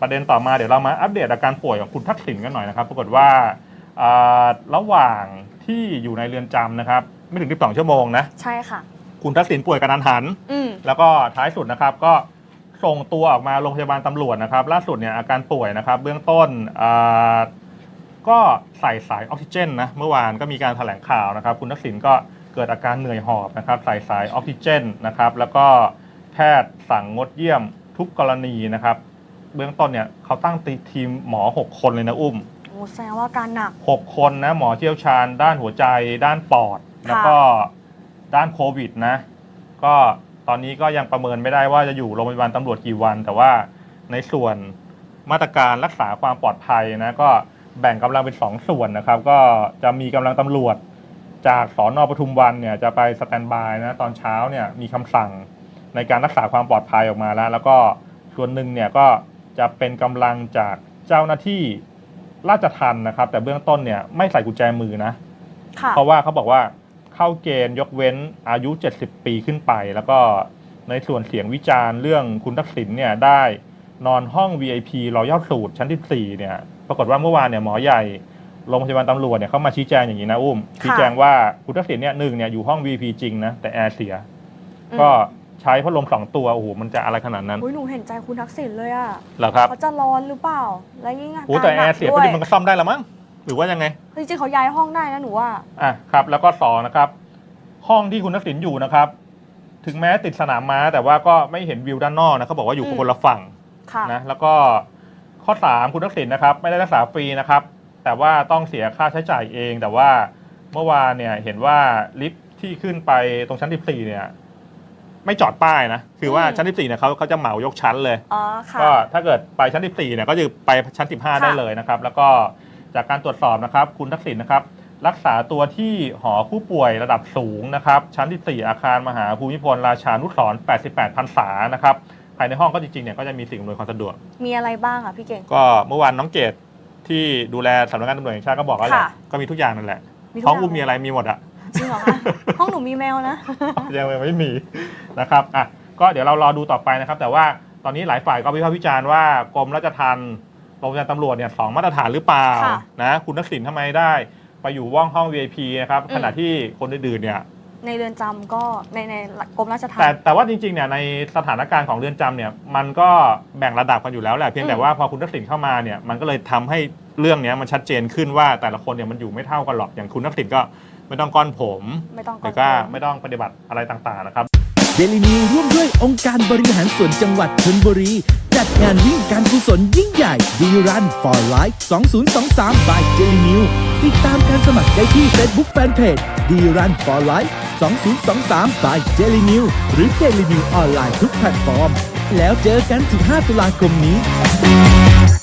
ประเด็นต่อมาเดี๋ยวเรามาอัปเดตอาการป่วยของคุณทักษิณกันหน่อยนะครับ ปรากฏว่าอ่าระหว่างที่อยู่ในเรือนจำนะครับ ไม่ถึง 12 ชั่วโมงนะ ใช่ค่ะ คุณทักษิณป่วยกระทันหันอืมแล้วก็ท้ายสุดนะครับก็ส่งตัวออกมาโรงพยาบาลตำรวจนะครับ ล่าสุดเนี่ยอาการป่วยนะครับ เบื้องต้นอ่าก็ใส่สายออกซิเจนนะเมื่อวานก็มีการแถลงข่าวนะครับ คุณทักษิณก็เกิดอาการเหนื่อยหอบนะครับใส่สายออกซิเจนนะครับ แล้วก็แพทย์สั่งงดเยี่ยมทุกกรณีนะครับ เบื้องต้นเนี่ยเขาตั้งทีมหมอ 6 คนเลยนะอุ้ม โอ้แสดงว่าการหนัก 6 คนนะหมอเชี่ยวชาญ ด้านหัวใจ ด้านปอด แล้วก็ด้านโควิดนะ ก็ตอนนี้ก็ยังประเมินไม่ได้ว่าจะอยู่โรงพยาบาลตำรวจกี่วัน แต่ว่าในส่วนมาตรการรักษาความปลอดภัยนะก็แบ่งกำลังเป็น 2 ส่วนนะครับ ก็จะมีกำลังตำรวจจากสอนอปทุมวันเนี่ยจะไปสแตนบายนะตอนเช้าเนี่ยมีคำสั่งในการรักษาความปลอดภัยออกมาแล้ว แล้วก็ส่วนหนึ่งเนี่ยก็ จะเป็นกำลังจากเจ้าหน้าที่ราชทัณฑ์นะครับ แต่เบื้องต้นเนี่ยไม่ใส่กุญแจมือนะค่ะเพราะว่าเขาบอกว่าเข้าเกณฑ์ยกเว้นอายุ 70 ปีขึ้นไป แล้วก็ในส่วนเสียงวิจารณ์เรื่องคุณทักษิณเนี่ยได้นอนห้อง VIP รอยัลสูตรชั้น14เนี่ยปรากฏว่าเมื่อวานเนี่ยหมอใหญ่โรงพยาบาลตำรวจเนี่ยเขามาชี้แจงอย่างนี้นะอุ้มชี้แจงว่าคุณทักษิณเนี่ยหนึ่งเนี่ยอยู่ห้อง VIP จริงนะแต่แอร์เสียอืมก็ ใช้พัดลมสองตัวโอ้โหมันจะอะไรขนาดนั้นอุ้ยหนูเห็นใจคุณทักษิณเลยอะเหรอครับเขาจะร้อนหรือเปล่า และยิ่งอาโอ้การแต่หแอนัร์กเสียด้ก็วยจริงมันก็ซ่อมได้ละมั้งหรือว่ายังไง จริงๆเขาย้ายห้องได้นะหนูว่าอะครับแล้วก็สองนะครับ ห้องที่คุณทักษิณอยู่นะครับ ถึงแม้ติดสนามม้าแต่ว่าก็ไม่เห็นวิวด้านนอกนะเขาบอกว่าอยู่อืมคนละฝั่งค่ะ นะแล้วก็ข้อ3คุณทักษิณนะครับ ไม่ได้รักษาฟรีนะครับ แต่ว่าต้องเสียค่าใช้จ่ายเอง แต่ว่าเมื่อวานเนี่ยเห็นว่าลิฟท์ที่ขึ้นไปตรงชั้น 14 เนี่ย ไม่จอดป้ายนะ คือว่าอืม ชั้น 14เนี่ยเขาเขาจะเหมายกชั้นเลย อ๋อค่ะ ก็ถ้าเกิดไปชั้น 14เนี่ยก็จะไปชั้น 15 ได้เลยนะครับ แล้วก็จากการตรวจสอบนะครับ คุณทักษิณนะครับ รักษาตัวที่หอผู้ป่วยระดับสูงนะครับ ชั้น 14 อาคารมหาภูมิพลราชานุสรณ์88พรรษานะครับ ภายในห้องก็จริงๆเนี่ยก็จะมีสิ่งอำนวยความสะดวก มีอะไรบ้างอะพี่เก่ง ก็เมื่อวานน้องเกดที่ดูแลสำนักงานตำรวจแห่งชาติก็บอกแล้วแหละค่ะ ก็มีทุกอย่างนั่นแหละมีทุกห้องย่าอุ้มมีอะไรมีหมดอะจริง เหรอคะ ห้องหนูมีแมวนะ ยังไม่มีนะครับอะก็เดี๋ยวเรารอดูต่อไปนะครับ แต่ว่าตอนนี้หลายฝ่ายก็วิพากษ์วิจารณ์ว่ากรมราชทัณฑ์โรงพยาบาลตำรวจเนี่ยสองมาตรฐานหรือเปล่าค่ะนะคุณทักษิณทำไมได้ ไปอยู่ว่องห้อง VIP นะครับอืม ขณะที่คนอื่นๆเนี่ยในเรือนจำก็ในในกรมราชทัณแต่ฑ์ แต่ว่าจริงๆเนี่ยในสถานการณ์ของเรือนจำเนี่ยมันก็แบ่งระดับกันอยู่แล้วแหละเพียงแต่อืม ว่าพอคุณทักษิณเข้ามาเนี่ยมันก็เลยทำให้เรื่องเนี้ยมันชัดเจนขึ้นว่าแต่ละคนเนี่ยมันอยู่ไม่เท่ากันหรอกอย่างคุณทักษิณก็ ไม่ต้องก้อนผมไม่ต้องหกัรืงอก็วลไม่ต้องปฏิบัติอะไรต่างๆนะครับ เดลินิวร่วมด้วยองค์การบริหารส่วนจังหวัดชนบุรี จัดงานวิ่งการกุศลยิ่งใหญ่ดีรัน for life 2023 by เดลินิวติดตามการสมัครได้ที่ Facebook Fanpage ดีรัน for life 2023 by เดลินิวหรือเดลินิวออนไลน์ทุกแพลตฟอร์ม แล้วเจอกัน 15 ตุลาคมนี้